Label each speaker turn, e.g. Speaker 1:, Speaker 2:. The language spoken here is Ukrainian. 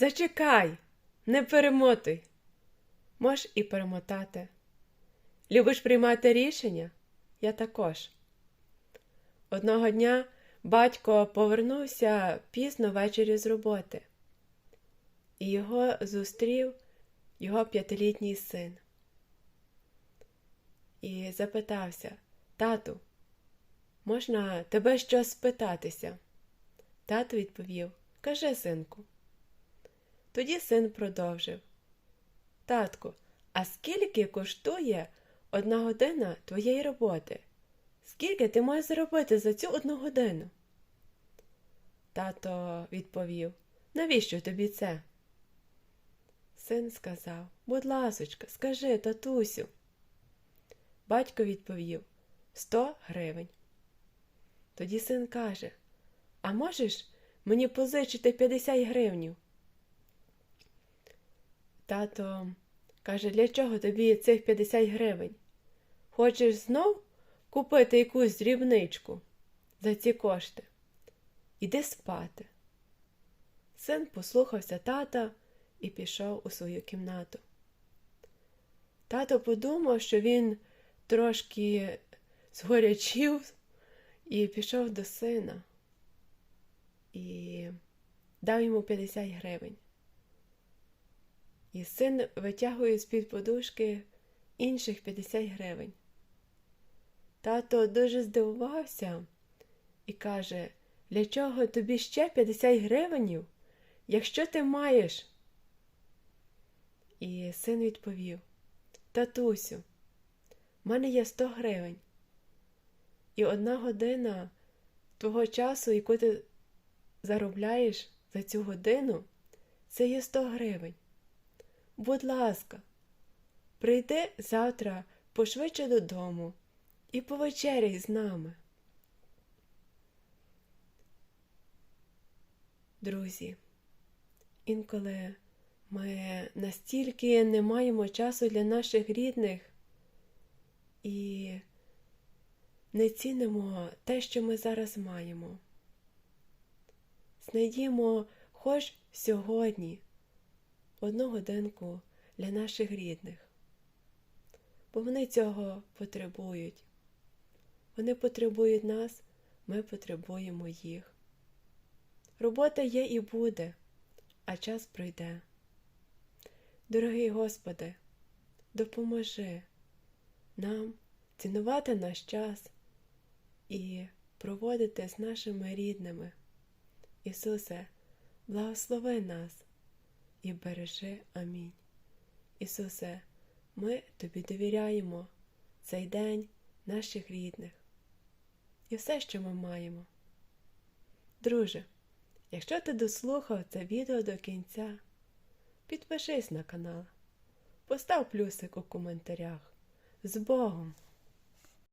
Speaker 1: Зачекай, не перемотуй. Можеш і перемотати. Любиш приймати рішення? Я також. Одного дня батько повернувся пізно ввечері з роботи, і його зустрів його п'ятилітній син. І запитався Тату, можна тебе щось спитатися? Тато відповів Кажи, синку. Тоді син продовжив Татку, а скільки коштує одна година твоєї роботи? Скільки ти можеш заробити за цю одну годину? Тато відповів Навіщо тобі це? Син сказав Будь ласочка, скажи, татусю. Батько відповів Сто гривень. Тоді син каже А можеш мені позичити 50 гривнів? Тато каже, для чого тобі цих 50 гривень? Хочеш знов купити якусь дрібничку за ці кошти? Іди спати. Син послухався тата і пішов у свою кімнату. Тато подумав, що він трошки згорячів і пішов до сина і дав йому 50 гривень. І син витягує з-під подушки інших 50 гривень. Тато дуже здивувався і каже, для чого тобі ще 50 гривень, якщо ти маєш? І син відповів Татусю, в мене є 100 гривень. І одна година твого часу, яку ти заробляєш за цю годину, це є 100 гривень. Будь ласка, прийди завтра пошвидше додому і повечеряй з нами. Друзі, інколи ми настільки не маємо часу для наших рідних і не цінимо те, що ми зараз маємо. Знайдімо хоч сьогодні одну годинку для наших рідних, бо вони цього потребують. Вони потребують нас, ми потребуємо їх. Робота є і буде, а час пройде. Дорогий Господи, допоможи нам цінувати наш час і проводити з нашими рідними. Ісусе, благослови нас і бережи. Амінь. Ісусе, ми Тобі довіряємо цей день наших рідних і все, що ми маємо. Друже, якщо ти дослухав це відео до кінця, підпишись на канал, постав плюсик у коментарях. З Богом!